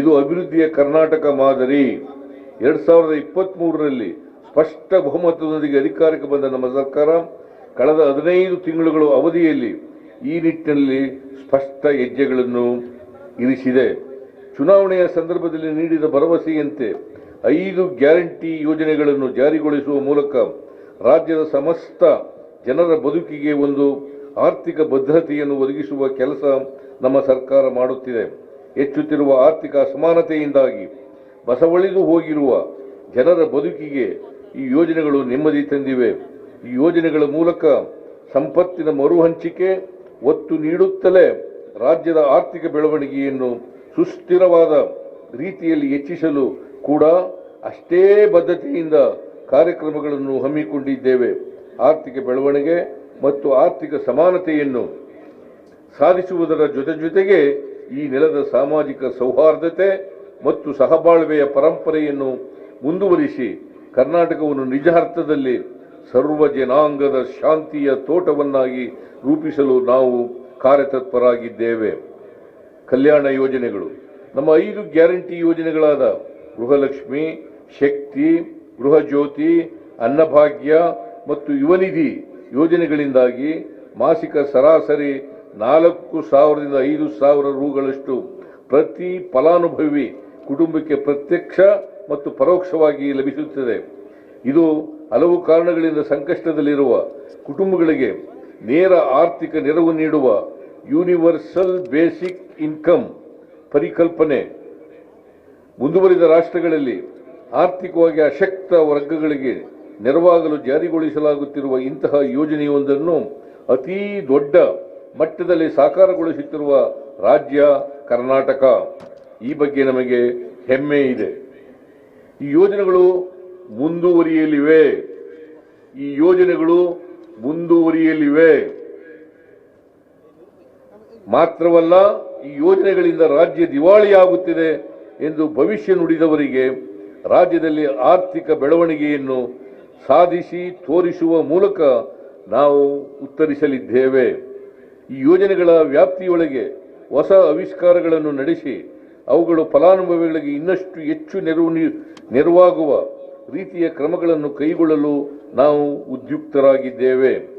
ಇದು ಅಭಿವೃದ್ಧಿಯ ಕರ್ನಾಟಕ ಮಾದರಿ. ಎರಡ್ ಸಾವಿರದ ಇಪ್ಪತ್ತ್ ಮೂರರಲ್ಲಿ ಸ್ಪಷ್ಟ ಬಹುಮತದೊಂದಿಗೆ ಅಧಿಕಾರಕ್ಕೆ ಬಂದ ನಮ್ಮ ಸರ್ಕಾರ, ಕಳೆದ ಹದಿನೈದು ತಿಂಗಳುಗಳ ಅವಧಿಯಲ್ಲಿ ಈ ನಿಟ್ಟಿನಲ್ಲಿ ಸ್ಪಷ್ಟ ಹೆಜ್ಜೆಗಳನ್ನು ಇರಿಸಿದೆ. ಚುನಾವಣೆಯ ಸಂದರ್ಭದಲ್ಲಿ ನೀಡಿದ ಭರವಸೆಯಂತೆ ಐದು ಗ್ಯಾರಂಟಿ ಯೋಜನೆಗಳನ್ನು ಜಾರಿಗೊಳಿಸುವ ಮೂಲಕ ರಾಜ್ಯದ ಸಮಸ್ತ ಜನರ ಬದುಕಿಗೆ ಒಂದು ಆರ್ಥಿಕ ಭದ್ರತೆಯನ್ನು ಒದಗಿಸುವ ಕೆಲಸ ನಮ್ಮ ಸರ್ಕಾರ ಮಾಡುತ್ತಿದೆ. ಹೆಚ್ಚುತ್ತಿರುವ ಆರ್ಥಿಕ ಅಸಮಾನತೆಯಿಂದಾಗಿ ಬಸವಳಿದು ಹೋಗಿರುವ ಜನರ ಬದುಕಿಗೆ ಈ ಯೋಜನೆಗಳು ನೆಮ್ಮದಿ ತಂದಿವೆ. ಈ ಯೋಜನೆಗಳ ಮೂಲಕ ಸಂಪತ್ತಿನ ಮರುಹಂಚಿಕೆ ಒತ್ತು ನೀಡುತ್ತಲೇ ರಾಜ್ಯದ ಆರ್ಥಿಕ ಬೆಳವಣಿಗೆಯನ್ನು ಸುಸ್ಥಿರವಾದ ರೀತಿಯಲ್ಲಿ ಹೆಚ್ಚಿಸಲು ಕೂಡ ಅಷ್ಟೇ ಬದ್ಧತೆಯಿಂದ ಕಾರ್ಯಕ್ರಮಗಳನ್ನು ಹಮ್ಮಿಕೊಂಡಿದ್ದೇವೆ. ಆರ್ಥಿಕ ಬೆಳವಣಿಗೆ ಮತ್ತು ಆರ್ಥಿಕ ಸಮಾನತೆಯನ್ನು ಸಾಧಿಸುವುದರ ಜೊತೆ ಜೊತೆಗೆ ಈ ನೆಲದ ಸಾಮಾಜಿಕ ಸೌಹಾರ್ದತೆ ಮತ್ತು ಸಹಬಾಳ್ವೆಯ ಪರಂಪರೆಯನ್ನು ಮುಂದುವರಿಸಿ ಕರ್ನಾಟಕವನ್ನು ನಿಜ ಅರ್ಥದಲ್ಲಿ ಸರ್ವ ಜನಾಂಗದ ಶಾಂತಿಯ ತೋಟವನ್ನಾಗಿ ರೂಪಿಸಲು ನಾವು ಕಾರ್ಯತತ್ಪರಾಗಿದ್ದೇವೆ. ಕಲ್ಯಾಣ ಯೋಜನೆಗಳು. ನಮ್ಮ ಐದು ಗ್ಯಾರಂಟಿ ಯೋಜನೆಗಳಾದ ಗೃಹಲಕ್ಷ್ಮಿ, ಶಕ್ತಿ ಗೃಹ ಜ್ಯೋತಿ ಅನ್ನಭಾಗ್ಯ ಮತ್ತು ಯುವನಿಧಿ ಯೋಜನೆಗಳಿಂದಾಗಿ ಮಾಸಿಕ ಸರಾಸರಿ ನಾಲ್ಕು ಸಾವಿರದಿಂದ ಐದು ಸಾವಿರ ರೂಗಳಷ್ಟು ಪ್ರತಿ ಫಲಾನುಭವಿ ಕುಟುಂಬಕ್ಕೆ ಪ್ರತ್ಯಕ್ಷ ಮತ್ತು ಪರೋಕ್ಷವಾಗಿ ಲಭಿಸುತ್ತದೆ. ಇದು ಹಲವು ಕಾರಣಗಳಿಂದ ಸಂಕಷ್ಟದಲ್ಲಿರುವ ಕುಟುಂಬಗಳಿಗೆ ನೇರ ಆರ್ಥಿಕ ನೆರವು ನೀಡುವ ಯೂನಿವರ್ಸಲ್ ಬೇಸಿಕ್ ಇನ್ಕಮ್ ಪರಿಕಲ್ಪನೆ. ಮುಂದುವರಿದ ರಾಷ್ಟ್ರಗಳಲ್ಲಿ ಆರ್ಥಿಕವಾಗಿ ಅಶಕ್ತ ವರ್ಗಗಳಿಗೆ ನೆರವಾಗಲು ಜಾರಿಗೊಳಿಸಲಾಗುತ್ತಿರುವ ಇಂತಹ ಯೋಜನೆಯೊಂದನ್ನು ಅತೀ ದೊಡ್ಡ ಮಟ್ಟದಲ್ಲಿ ಸಾಕಾರಗೊಳಿಸುತ್ತಿರುವ ರಾಜ್ಯ ಕರ್ನಾಟಕ ಈ ಬಗ್ಗೆ ನಮಗೆ ಹೆಮ್ಮೆ ಇದೆ. ಈ ಯೋಜನೆಗಳು ಮುಂದುವರಿಯಲಿವೆ. ಈ ಯೋಜನೆಗಳು ಮುಂದುವರಿಯಲಿವೆ. ಮಾತ್ರವಲ್ಲ, ಈ ಯೋಜನೆಗಳಿಂದ ರಾಜ್ಯ ದಿವಾಳಿಯಾಗುತ್ತಿದೆ ಎಂದು ಭವಿಷ್ಯ ನುಡಿದವರಿಗೆ ರಾಜ್ಯದಲ್ಲಿ ಆರ್ಥಿಕ ಬೆಳವಣಿಗೆಯನ್ನು ಸಾಧಿಸಿ ತೋರಿಸುವ ಮೂಲಕ ನಾವು ಉತ್ತರಿಸಲಿದ್ದೇವೆ. ಈ ಯೋಜನೆಗಳ ವ್ಯಾಪ್ತಿಯೊಳಗೆ ಹೊಸ ಆವಿಷ್ಕಾರಗಳನ್ನು ನಡೆಸಿ ಅವುಗಳು ಫಲಾನುಭವಿಗಳಿಗೆ ಇನ್ನಷ್ಟು ಹೆಚ್ಚು ನೆರವು ನೆರವಾಗುವ ರೀತಿಯ ಕ್ರಮಗಳನ್ನು ಕೈಗೊಳ್ಳಲು ನಾವು ಉದ್ಯುಕ್ತರಾಗಿದ್ದೇವೆ.